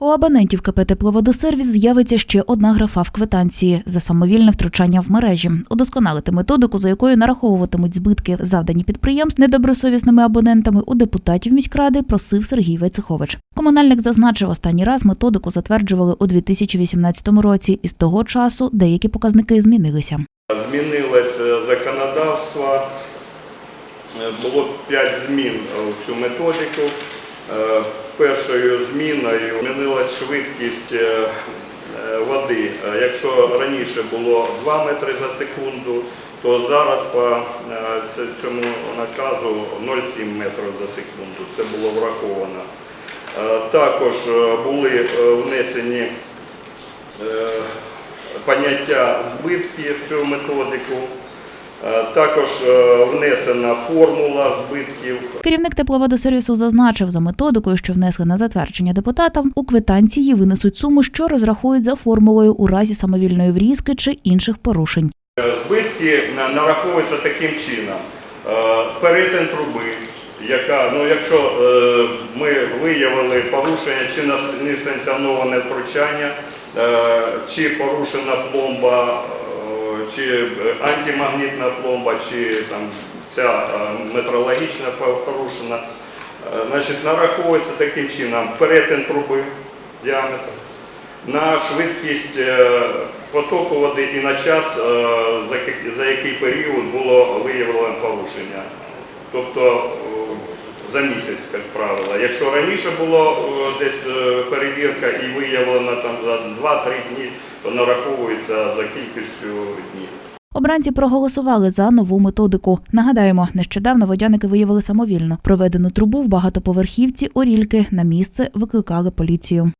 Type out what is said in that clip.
У абонентів КП «Тепловодосервіс» з'явиться ще одна графа в квитанції за самовільне втручання в мережі. Удосконалити методику, за якою нараховуватимуть збитки, завдані підприємств недобросовісними абонентами, у депутатів міськради просив Сергій Войцехович. Комунальник зазначив, останній раз методику затверджували у 2018 році, і з того часу деякі показники змінилися. Змінилось е, законодавство, Е, було 5 змін в цю методику. Е, Першою зміною змінилась швидкість е, е, води. Якщо раніше було 2 метри за секунду, то зараз по цьому наказу 0,7 метрів за секунду. Це було враховано. Також були внесені поняття збитки в цю методику. Е, Також е, внесена формула збитків. Керівник тепловодосервісу зазначив, за методикою, що внесли на затвердження депутатам, у квитанції винесуть суму, що розрахують за формулою у разі самовільної врізки чи інших порушень. Е, Збитки нараховуються таким чином. Перетин труби, яка, ну, якщо ми виявили порушення чи несанкціоноване втручання, чи порушена пломба, е, чи е, антимагнітна пломба, чи там, ця е, метрологічна порушена, е, значить, нараховується таким чином перетин труби діаметр на швидкість потоку води і на час, за який- період було виявлено порушення. Тобто за місяць, як правило. Якщо раніше було е, десь е, перевірка і виявлено там за 2-3 дні, то нараховується за кількістю днів. Обранці проголосували за нову методику. Нагадаємо, нещодавно водяники виявили самовільно проведену трубу в багатоповерхівці Орільки. На місце викликали поліцію.